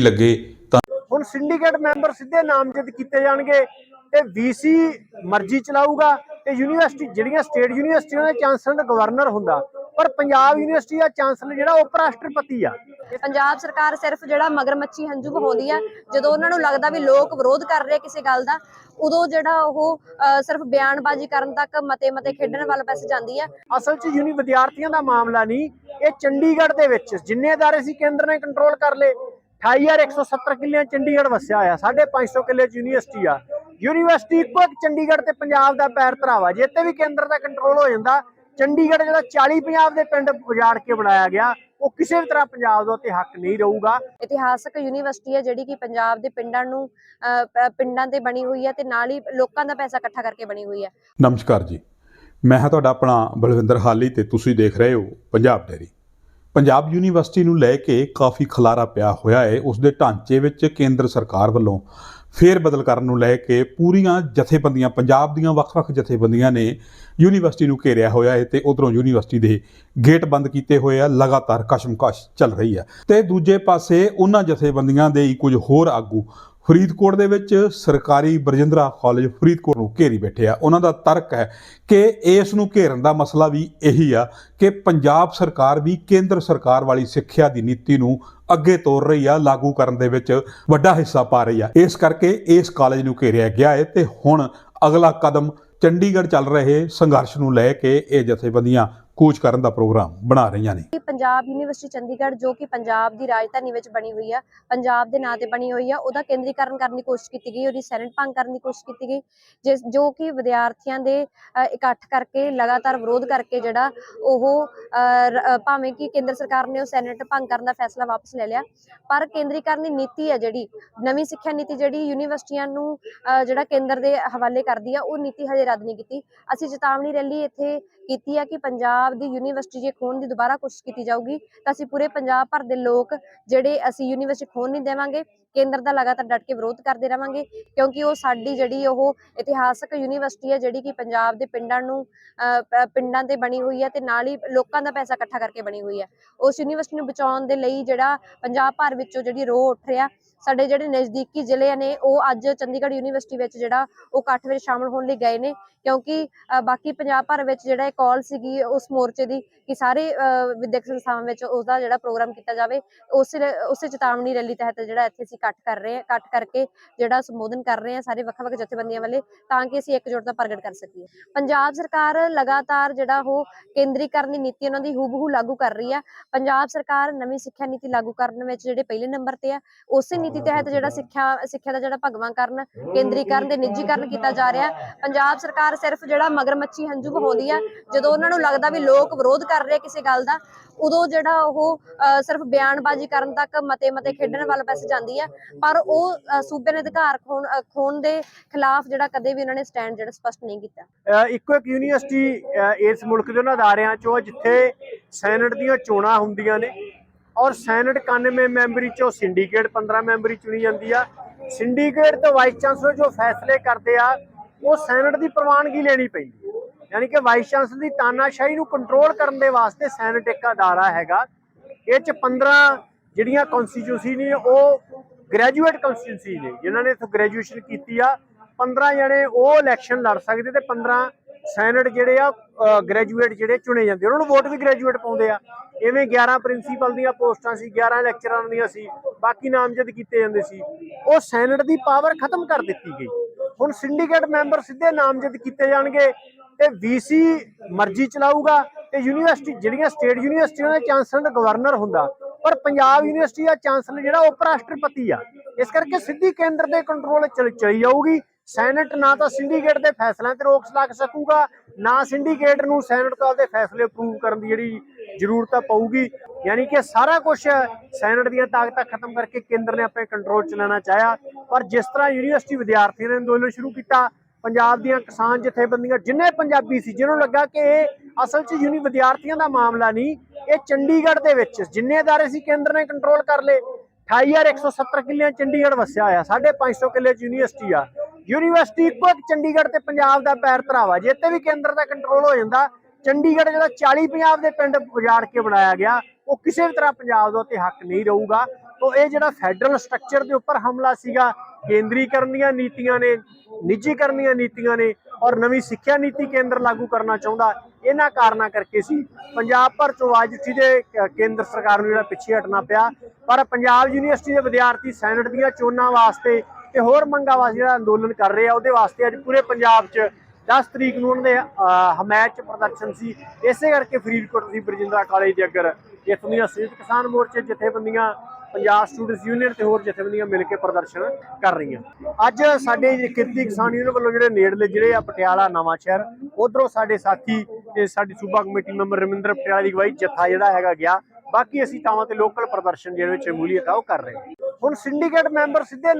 ਲੱਗੇ ਤਾਂ ਹੁਣ ਸਿੰਡੀਕੇਟ ਮੈਂਬਰ ਸਿੱਧੇ ਨਾਮਜ਼ਦ ਕੀਤੇ ਜਾਣਗੇ ਤੇ ਵੀਸੀ ਮਰਜ਼ੀ ਚਲਾਊਗਾ ਤੇ ਯੂਨੀਵਰਸਿਟੀ ਜਿਹੜੀਆਂ ਸਟੇਟ ਯੂਨੀਵਰਸਿਟੀਆਂ ਦਾ ਚਾਂਸਲਰ ਗਵਰਨਰ ਹੁੰਦਾ ਪਰ ਪੰਜਾਬ ਯੂਨੀਵਰਸਿਟੀ ਦਾ ਚਾਂਸਲਰ ਜਿਹੜਾ ਉਪ ਰਾਸ਼ਟਰਪਤੀ ਆ। ਪੰਜਾਬ ਸਰਕਾਰ ਸਿਰਫ ਜਿਹੜਾ ਮਗਰਮੱਛੀ ਹੰਝੂ ਬਹਾਉਂਦੀ ਆ ਜਦੋਂ ਉਹਨਾਂ ਨੂੰ ਲੱਗਦਾ ਵੀ ਲੋਕ ਵਿਰੋਧ ਕਰ ਰਹੇ ਕਿਸੇ ਗੱਲ ਦਾ ਉਦੋਂ ਜਿਹੜਾ ਉਹ ਸਿਰਫ ਬਿਆਨਬਾਜ਼ੀ ਕਰਨ ਤੱਕ ਮਤੇ ਮਤੇ ਖੇਡਣ ਵੱਲ ਪੈਸੇ ਜਾਂਦੀ ਆ। ਅਸਲ 'ਚ ਯੂਨੀ ਵਿਦਿਆਰਥੀਆਂ ਦਾ ਮਾਮਲਾ ਨਹੀਂ ਇਹ ਚੰਡੀਗੜ੍ਹ ਦੇ ਵਿੱਚ ਜਿੰਨੇ ਅਦਾਰੇ ਸੀ ਕੇਂਦਰ ਨੇ ਕੰਟਰੋਲ ਕਰ ਲਏ। 28170 ਕਿੱਲਿਆਂ ਚੰਡੀਗੜ੍ਹ ਵਸਿਆ ਆ 550 ਕਿੱਲੇ 'ਚ ਯੂਨੀਵਰਸਿਟੀ ਆ। ਯੂਨੀਵਰਸਿਟੀ ਇੱਕੋ ਇੱਕ ਚੰਡੀਗੜ੍ਹ ਤੇ ਪੰਜਾਬ ਦਾ ਪੈਰ ਧਰਾਵਾ ਜੇ ਤੇ ਵੀ ਕੇਂਦਰ ਦਾ ਕੰਟਰੋਲ ਹੋ ਜਾਂਦਾ ਚੰਡੀਗੜ੍ਹ ਜਿਹੜਾ 40 ਪੰਜਾਬ ਦੇ ਪਿੰਡ ਉਜਾੜ ਕੇ ਬਣਾਇਆ ਗਿਆ ਉਹ ਕਿਸੇ ਵੀ ਤਰ੍ਹਾਂ ਪੰਜਾਬ ਦਾ ਤੇ ਹੱਕ ਨਹੀਂ ਰਹੂਗਾ। ਇਤਿਹਾਸਕ ਯੂਨੀਵਰਸਿਟੀ ਹੈ ਜਿਹੜੀ ਕਿ ਪੰਜਾਬ ਦੇ ਪਿੰਡਾਂ ਨੂੰ ਪਿੰਡਾਂ ਤੇ ਬਣੀ ਹੋਈ ਹੈ ਤੇ ਨਾਲ ਹੀ ਲੋਕਾਂ ਦਾ ਪੈਸਾ ਇਕੱਠਾ ਕਰਕੇ ਬਣੀ ਹੋਈ ਹੈ। ਨਮਸਕਾਰ ਜੀ। ਮੈਂ ਹਾਂ ਤੁਹਾਡਾ ਆਪਣਾ ਬਲਵਿੰਦਰ ਹਾਲੀ ਤੇ ਤੁਸੀਂ ਦੇਖ ਰਹੇ ਹੋ ਪੰਜਾਬ ਡੈਰੀ ਪੰਜਾਬ ਯੂਨੀਵਰਸਿਟੀ ਨੂੰ ਲੈ ਕੇ ਕਾਫੀ ਖਲਾਰਾ ਪਿਆ ਹੋਇਆ ਹੈ। ਉਸ ਦੇ ਢਾਂਚੇ ਵਿੱਚ ਕੇਂਦਰ ਸਰਕਾਰ ਵੱਲੋਂ ਫੇਰ ਬਦਲ ਕਰਨ ਨੂੰ ਲੈ ਕੇ ਪੂਰੀਆਂ ਜਥੇਬੰਦੀਆਂ, ਪੰਜਾਬ ਦੀਆਂ ਵੱਖ-ਵੱਖ ਜਥੇਬੰਦੀਆਂ ਨੇ ਯੂਨੀਵਰਸਿਟੀ ਨੂੰ ਘੇਰਿਆ ਹੋਇਆ ਹੈ ਤੇ ਉਧਰੋਂ ਯੂਨੀਵਰਸਿਟੀ ਦੇ ਗੇਟ ਬੰਦ ਕੀਤੇ ਹੋਏ ਆ। ਲਗਾਤਾਰ ਕਸ਼ਮਕਸ਼ ਚੱਲ ਰਹੀ ਹੈ। ਤੇ ਦੂਜੇ ਪਾਸੇ ਉਹਨਾਂ ਜਥੇਬੰਦੀਆਂ ਦੇ ਹੀ ਕੁਝ ਹੋਰ ਆਗੂ ਫਰੀਦਕੋਟ ਦੇ ਵਿੱਚ ਸਰਕਾਰੀ ਬਰਜਿੰਦਰਾ ਕਾਲਜ ਫਰੀਦਕੋਟ ਨੂੰ ਘੇਰੀ ਬੈਠੇ ਆ। ਉਹਨਾਂ ਦਾ ਤਰਕ ਹੈ ਕਿ ਇਸ ਨੂੰ ਘੇਰਨ ਦਾ ਮਸਲਾ ਵੀ ਇਹੀ ਆ ਕਿ ਪੰਜਾਬ ਸਰਕਾਰ ਵੀ ਕੇਂਦਰ ਸਰਕਾਰ ਵਾਲੀ ਸਿੱਖਿਆ ਦੀ ਨੀਤੀ ਨੂੰ ਅੱਗੇ ਤੋਰ ਰਹੀ ਆ, ਲਾਗੂ ਕਰਨ ਦੇ ਵਿੱਚ ਵੱਡਾ ਹਿੱਸਾ ਪਾ ਰਹੀ ਆ। ਇਸ ਕਰਕੇ ਇਸ ਕਾਲਜ ਨੂੰ ਘੇਰਿਆ ਗਿਆ ਹੈ ਤੇ ਹੁਣ ਅਗਲਾ ਕਦਮ ਚੰਡੀਗੜ੍ਹ ਚੱਲ ਰਹੇ ਸੰਘਰਸ਼ ਨੂੰ ਲੈ ਕੇ ਇਹ ਜਥੇਬੰਦੀਆਂ ਕੂਚ ਕਰਨ ਦਾ ਪ੍ਰੋਗਰਾਮ ਬਣਾ ਰਹੀਆਂ ਨੇ। ਪੰਜਾਬ ਯੂਨੀਵਰਸਿਟੀ ਚੰਡੀਗੜ੍ਹ, ਜੋ ਕਿ ਪੰਜਾਬ ਦੀ ਰਾਜਧਾਨੀ ਵਿੱਚ ਬਣੀ ਹੋਈ ਆ, ਪੰਜਾਬ ਦੇ ਨਾਂ ਤੇ ਬਣੀ ਹੋਈ ਆ, ਉਹਦਾ ਕੇਂਦਰੀਕਰਨ ਕਰਨ ਦੀ ਕੋਸ਼ਿਸ਼ ਕੀਤੀ ਗਈ, ਉਹਦੀ ਸੈਨੇਟ ਭੰਗ ਕਰਨ ਦੀ ਕੋਸ਼ਿਸ਼ ਕੀਤੀ ਗਈ, ਜਿਸ ਜੋ ਕਿ ਵਿਦਿਆਰਥੀਆਂ ਦੇ ਇਕੱਠ ਕਰਕੇ, ਲਗਾਤਾਰ ਵਿਰੋਧ ਕਰਕੇ ਜਿਹੜਾ ਉਹ ਭਾਵੇਂ ਕਿ ਕੇਂਦਰ ਸਰਕਾਰ ਨੇ ਉਹ ਸੈਨੇਟ ਭੰਗ ਕਰਨ ਦਾ ਫੈਸਲਾ ਵਾਪਸ ਲੈ ਲਿਆ, ਪਰ ਕੇਂਦਰੀਕਰਨ ਦੀ ਨੀਤੀ ਹੈ ਜਿਹੜੀ, ਨਵੀਂ ਸਿੱਖਿਆ ਨੀਤੀ ਜਿਹੜੀ ਯੂਨੀਵਰਸਿਟੀਆਂ ਨੂੰ ਜਿਹੜਾ ਕੇਂਦਰ ਦੇ ਹਵਾਲੇ ਕਰਦੀ ਆ, ਉਹ ਨੀਤੀ ਹਜੇ ਰੱਦ ਨਹੀਂ ਕੀਤੀ। ਅਸੀਂ ਚੇਤਾਵਨੀ ਰੈਲੀ ਇੱਥੇ ਕੀਤੀ ਆ ਕਿ ਪੰਜਾਬ ਦੀ ਯੂਨੀਵਰਸਿਟੀ ਜੇ ਖੋਣ ਦੀ ਦੁਬਾਰਾ ਕੋਸ਼ਿਸ਼ ਕੀਤੀ ਜਾਊਗੀ, ਤਾਂ ਅਸੀਂ ਪੂਰੇ ਪੰਜਾਬ ਭਰ ਦੇ ਲੋਕ ਜਿਹੜੇ ਅਸੀਂ ਯੂਨੀਵਰਸਿਟੀ ਖੋਣ ਨਹੀਂ ਦੇਵਾਂਗੇ ਕੇਂਦਰ ਦਾ ਲਗਾਤਾਰ ਡਟ ਕੇ ਵਿਰੋਧ ਕਰਦੇ ਰਵਾਂਗੇ ਕਿਉਂਕਿ ਉਹ ਸਾਡੀ ਜਿਹੜੀ ਉਹ ਇਤਿਹਾਸਕ ਯੂਨੀਵਰਸਿਟੀ ਹੈ ਜਿਹੜੀ ਕਿ ਪੰਜਾਬ ਦੇ ਪਿੰਡਾਂ ਨੂੰ ਪਿੰਡਾਂ ਤੇ ਬਣੀ ਹੋਈ ਹੈ ਤੇ ਨਾਲ ਹੀ ਲੋਕਾਂ ਦਾ ਪੈਸਾ ਇਕੱਠਾ ਕਰਕੇ ਬਣੀ ਹੋਈ ਹੈ। ਉਸ ਯੂਨੀਵਰਸਿਟੀ ਨੂੰ ਬਚਾਉਣ ਦੇ ਲਈ ਜਿਹੜਾ ਪੰਜਾਬ ਭਰ ਵਿੱਚੋਂ ਜਿਹੜੀ ਰੋਹ ਉੱਠ ਰਿਹਾ ਸਾਡੇ ਜਿਹੜੇ ਨਜ਼ਦੀਕੀ ਜ਼ਿਲ੍ਹੇ ਨੇ ਉਹ ਅੱਜ ਚੰਡੀਗੜ੍ਹ ਯੂਨੀਵਰਸਿਟੀ ਵਿੱਚ ਜਿਹੜਾ ਉਹ ਇਕੱਠ ਵਿੱਚ ਸ਼ਾਮਲ ਹੋਣ ਲਈ ਗਏ ਨੇ ਕਿਉਂਕਿ ਬਾਕੀ ਪੰਜਾਬ ਭਰ ਵਿੱਚ ਜਿਹੜਾ ਇਹ ਕਾਲ ਸੀਗੀ ਉਸ ਮੋਰਚੇ ਦੀ ਕਿ ਸਾਰੇ ਅ, ਵਿਦਿਅਕ ਸੰਸਥਾਵਾਂ ਵਿੱਚ ਉਸਦਾ ਜਿਹੜਾ ਪ੍ਰੋਗਰਾਮ ਕੀਤਾ ਜਾਵੇ ਉਸੇ ਉਸੇ ਚੇਤਾਵਨੀ ਰੈਲੀ ਤਹਿਤ ਜਿਹੜਾ ਇੱਥੇ ਅਸੀਂ ਇਕੱਠ ਕਰ ਰਹੇ ਹਾਂ ਇਕੱਠ ਕਰਕੇ ਜਿਹੜਾ ਸੰਬੋਧਨ ਕਰ ਰਹੇ ਹਾਂ ਸਾਰੇ ਵੱਖ-ਵੱਖ ਜਥੇਬੰਦੀਆਂ ਵਾਲੇ, ਤਾਂ ਕਿ ਅਸੀਂ ਇਕਜੁੱਟਤਾ ਪ੍ਰਗਟ ਕਰ ਸਕੀਏ। ਪੰਜਾਬ ਸਰਕਾਰ ਲਗਾਤਾਰ ਜਿਹੜਾ ਉਹ ਕੇਂਦਰੀਕਰਨ ਦੀ ਨੀਤੀ ਉਹਨਾਂ ਦੀ ਹੂਬਹੂ ਲਾਗੂ ਕਰ ਰਹੀ ਹੈ ਪੰਜਾਬ ਸਰਕਾਰ ਨਵੀਂ ਸਿੱਖਿਆ ਨੀਤੀ ਲਾਗੂ ਕਰਨ ਵਿੱਚ ਜਿਹੜੇ ਪਹਿਲੇ ਨੰਬਰ ਤੇ ਆ, ਉਸੇ ਨੀਤੀ ਤਹਿਤ ਜਿਹੜਾ ਸਿੱਖਿਆ ਸਿੱਖਿਆ ਦਾ ਜਿਹੜਾ ਭਗਵਾਂਕਰਨ ਕੇਂਦਰੀਕਰਨ ਦੇ ਨਿੱਜੀਕਰਨ ਕੀਤਾ ਜਾ ਰਿਹਾ। ਪੰਜਾਬ ਸਰਕਾਰ ਸਿਰਫ ਜਿਹੜਾ ਮਗਰਮੱਛੀ ਹੰਝੂ ਬਹਾਉਂਦੀ ਆ, ਜਦੋਂ ਉਹਨਾਂ ਨੂੰ ਲੱਗਦਾ ਵੀ ਲੋਕ ਵਿਰੋਧ ਕਰ ਰਹੇ ਕਿਸੇ ਗੱਲ ਦਾ, ਉਦੋਂ ਜਿਹੜਾ ਉਹ ਸਿਰਫ ਬਿਆਨਬਾਜ਼ੀ ਕਰਨ ਤੱਕ ਮਤੇ ਮਤੇ ਖੇਡਣ ਵੱਲ ਪੈਸੇ ਜਾਂਦੀ ਆ। ਪਰ ਉਹ ਸੂਬੇ ਦੇ ਅਧਿਕਾਰ ਖੋਣ ਖੋਣ ਦੇ ਖਿਲਾਫ ਜਿਹੜਾ ਕਦੇ ਵੀ ਉਹਨਾਂ ਨੇ ਸਟੈਂਡ ਜਿਹੜਾ ਸਪਸ਼ਟ ਨਹੀਂ ਕੀਤਾ। ਇੱਕੋ ਇੱਕ ਯੂਨੀਵਰਸਿਟੀ ਇਸ ਮੁਲਕ ਦੇ ਉਹਨਾਂ ਅਦਾਰਿਆਂ ਚੋਂ ਜਿੱਥੇ ਸੈਨੇਟ ਦੀਆਂ ਚੋਣਾਂ ਹੁੰਦੀਆਂ ਨੇ ਔਰ ਸੈਨੇਟ 91 ਮੈਂਬਰੀ ਚੋਂ ਸਿੰਡੀਕੇਟ 15 ਮੈਂਬਰੀ ਚੁਣੀ ਜਾਂਦੀ ਆ। ਸਿੰਡੀਕੇਟ ਤੋਂ ਵਾਈਸ ਚਾਂਸਲਰ ਜੋ ਫੈਸਲੇ ਕਰਦੇ ਆ, ਉਹ ਸੈਨੇਟ ਦੀ ਪ੍ਰਵਾਨਗੀ ਲੈਣੀ ਪੈਂਦੀ ਹੈ ਯਾਨੀ ਕਿ ਵਾਈਸ ਚਾਂਸਲਰ ਦੀ ਤਾਨਾਸ਼ਾਹੀ ਨੂੰ ਕੰਟਰੋਲ ਕਰਨ ਦੇ ਵਾਸਤੇ ਸੈਨੇਟ ਇੱਕ ਅਦਾਰਾ ਹੈਗਾ। ਇਹ ਚ 15 ਜਿਹੜੀਆਂ ਕਨਸਟੀਚੂਸੀ ਨੇ, ਉਹ ਗ੍ਰੈਜੂਏਟ ਕਨਸਟੀਚੂਸੀ ਨੇ, ਜਿਨ੍ਹਾਂ ਨੇ ਇੱਥੋਂ ਗ੍ਰੈਜੂਏਸ਼ਨ ਕੀਤੀ ਆ 15 ਜਣੇ ਉਹ ਇਲੈਕਸ਼ਨ ਲੜ ਸਕਦੇ ਤੇ 15 ਸੈਨੇਟ ਜਿਹੜੇ ਆ ਗ੍ਰੈਜੂਏਟ ਜਿਹੜੇ ਚੁਣੇ ਜਾਂਦੇ। ਉਹਨਾਂ ਨੂੰ ਵੋਟ ਵੀ ਗ੍ਰੈਜੂਏਟ ਪਾਉਂਦੇ ਆ। ਇਵੇਂ 11 ਪ੍ਰਿੰਸੀਪਲ ਦੀਆਂ ਪੋਸਟਾਂ ਸੀ 11 ਲੈਕਚਰਾਂ ਦੀਆਂ ਸੀ, ਬਾਕੀ ਨਾਮਜ਼ਦ ਕੀਤੇ ਜਾਂਦੇ ਸੀ। ਉਹ ਸੈਨੇਟ ਦੀ ਪਾਵਰ ਖਤਮ ਕਰ ਦਿੱਤੀ ਗਈ। ਹੁਣ ਸਿੰਡੀਕੇਟ ਮੈਂਬਰ ਸਿੱਧੇ ਨਾਮਜ਼ਦ ਕੀਤੇ ਜਾਣਗੇ ਤੇ ਵੀਸੀ ਮਰਜ਼ੀ ਚਲਾਊਗਾ ਤੇ ਯੂਨੀਵਰਸਿਟੀ ਜਿਹੜੀਆਂ ਸਟੇਟ ਯੂਨੀਵਰਸਿਟੀਆਂ ਦੇ ਚਾਂਸਲਰ ਗਵਰਨਰ ਹੁੰਦਾ ਪਰ ਪੰਜਾਬ ਯੂਨੀਵਰਸਿਟੀ ਦਾ ਚਾਂਸਲਰ ਜਿਹੜਾ ਉਪ ਰਾਸ਼ਟਰਪਤੀ ਆ। ਇਸ ਕਰਕੇ ਸਿੱਧੀ ਕੇਂਦਰ ਦੇ ਕੰਟਰੋਲ ਚਲੀ ਜਾਊਗੀ। ਸੈਨੇਟ ਨਾ ਤਾਂ ਸਿੰਡੀਕੇਟ ਦੇ ਫੈਸਲਿਆਂ ਤੇ ਰੋਕ ਲੱਗ ਸਕੂਗਾ, ਨਾ ਸਿੰਡੀਕੇਟ ਨੂੰ ਸੈਨੇਟ ਤੋਂ ਆਪਦੇ ਫੈਸਲੇ ਅਪਰੂਵ ਕਰਨ ਦੀ ਜਿਹੜੀ ਜ਼ਰੂਰਤ ਆ ਪਊਗੀ। ਯਾਨੀ ਕਿ ਸਾਰਾ ਕੁਝ ਸੈਨੇਟ ਦੀਆਂ ਤਾਕਤਾਂ ਖਤਮ ਕਰਕੇ ਕੇਂਦਰ ਨੇ ਆਪਣੇ ਕੰਟਰੋਲ ਚ ਲੈਣਾ ਚਾਹਿਆ। ਪਰ ਜਿਸ ਤਰ੍ਹਾਂ ਯੂਨੀਵਰਸਿਟੀ ਵਿਦਿਆਰਥੀਆਂ ਨੇ ਅੰਦੋਲਨ ਸ਼ੁਰੂ ਕੀਤਾ ਪੰਜਾਬ ਦੀਆਂ ਕਿਸਾਨ ਜਥੇਬੰਦੀਆਂ ਜਿੰਨੇ ਪੰਜਾਬੀ ਸੀ, ਜਿਹਨੂੰ ਲੱਗਾ ਕਿ ਇਹ ਅਸਲ 'ਚ ਯੂਨੀ ਵਿਦਿਆਰਥੀਆਂ ਦਾ ਮਾਮਲਾ ਨਹੀਂ, ਇਹ ਚੰਡੀਗੜ੍ਹ ਦੇ ਵਿੱਚ ਜਿੰਨੇ ਅਦਾਰੇ ਸੀ ਕੇਂਦਰ ਨੇ ਕੰਟਰੋਲ ਕਰ ਲਏ 28170 ਕਿੱਲਿਆਂ ਚੰਡੀਗੜ੍ਹ ਵਸਿਆ ਆ 550 ਕਿੱਲੇ 'ਚ ਯੂਨੀਵਰਸਿਟੀ ਆ। ਯੂਨੀਵਰਸਿਟੀ ਇੱਕੋ ਇੱਕ ਚੰਡੀਗੜ੍ਹ ਤੇ ਪੰਜਾਬ ਦਾ ਪੈਰ ਧਰਾਵਾ, ਜੇ ਤੇ ਵੀ ਕੇਂਦਰ ਦਾ ਕੰਟਰੋਲ ਹੋ ਜਾਂਦਾ, ਚੰਡੀਗੜ੍ਹ ਜਿਹੜਾ 40 ਪੰਜਾਬ ਦੇ ਪਿੰਡ ਉਜਾੜ ਕੇ ਬਣਾਇਆ ਗਿਆ, ਉਹ ਕਿਸੇ ਵੀ ਤਰ੍ਹਾਂ ਪੰਜਾਬ ਦਾ ਉੱਤੇ ਹੱਕ ਨਹੀਂ ਰਹੂਗਾ। ਤਾਂ ਇਹ ਜਿਹੜਾ ਫੈਡਰਲ ਸਟਰਕਚਰ ਦੇ ਉੱਪਰ ਹਮਲਾ ਸੀਗਾ, ਕੇਂਦਰੀਕਰਨ ਦੀਆਂ ਨੀਤੀਆਂ ਨੇ ਨਿੱਜੀਕਰਨ ਦੀਆਂ ਨੀਤੀਆਂ ਨੇ ਔਰ ਨਵੀਂ ਸਿੱਖਿਆ ਨੀਤੀ ਕੇਂਦਰ ਲਾਗੂ ਕਰਨਾ ਚਾਹੁੰਦਾ, ਇਹਨਾਂ ਕਾਰਨਾਂ ਕਰਕੇ ਸੀ। ਪੰਜਾਬ ਭਰ ਚੋਂ ਆਵਾਜ਼ ਉੱਠੀ ਦੇ ਕੇਂਦਰ ਸਰਕਾਰ ਨੂੰ ਜਿਹੜਾ ਪਿੱਛੇ ਹਟਣਾ ਪਿਆ। ਪਰ ਪੰਜਾਬ ਯੂਨੀਵਰਸਿਟੀ ਦੇ ਵਿਦਿਆਰਥੀ ਸੈਨੇਟ ਦੀਆਂ ਚੋਣਾਂ ਵਾਸਤੇ ਤੇ ਹੋਰ ਮੰਗਾਂ ਵਾਸਤੇ ਜਿਹੜਾ ਅੰਦੋਲਨ ਕਰ ਰਹੇ ਆ, ਉਹਦੇ ਵਾਸਤੇ ਅੱਜ ਪੂਰੇ ਪੰਜਾਬ 'ਚ 10 ਤਰੀਕ ਨੂੰ ਉਹਨਾਂ ਦੇ ਹਮਾਇਤ 'ਚ ਪ੍ਰਦਰਸ਼ਨ ਸੀ। ਇਸੇ ਕਰਕੇ ਫਰੀਦਕੋਟ ਦੀ ਬਰਜਿੰਦਰਾ ਕਾਲਜ ਦੇ ਅੱਗਰ ਇੱਥੋਂ ਦੀਆਂ ਸੰਯੁਕਤ ਕਿਸਾਨ ਮੋਰਚੇ ਜਥੇਬੰਦੀਆਂ ਪੰਜਾਬ ਸਟੂਡੈਂਟਸ ਯੂਨੀਅਨ ਤੇ ਹੋਰ ਜਥੇਬੰਦੀਆਂ ਮਿਲ ਕੇ ਪ੍ਰਦਰਸ਼ਨ ਕਰ ਰਹੀਆਂ। ਅੱਜ ਸਾਡੇ ਜਿਹੜੇ ਕਿਰਤੀ ਕਿਸਾਨ ਯੂਨੀਅਨ ਵੱਲੋਂ ਜਿਹੜੇ ਨੇੜਲੇ ਜਿਹੜੇ ਆ, ਪਟਿਆਲਾ, ਨਵਾਂ ਸ਼ਹਿਰ, ਉਧਰੋਂ ਸਾਡੇ ਸਾਥੀ ਤੇ ਸਾਡੀ ਸੂਬਾ ਕਮੇਟੀ ਮੈਂਬਰ ਰਮਿੰਦਰ ਪਟਿਆਲਾ ਦੀ ਅਗਵਾਈ ਜਥਾ ਜਿਹੜਾ ਹੈਗਾ ਗਿਆ। ਬਾਕੀ ਅਸੀਂ ਥਾਵਾਂ ਤੇ ਲੋਕਲ ਪ੍ਰਦਰਸ਼ਨ ਜਿਹੜੇ ਵਿੱਚ ਸ਼ਮੂਲੀਅਤ ਆ, ਉਹ ਕਰ ਰਹੇ ਹਾਂ। ਹੁਣ ਸਿੰਡੀਕੇਟ ਮੈਂਬਰ ਸਿੱਧੇ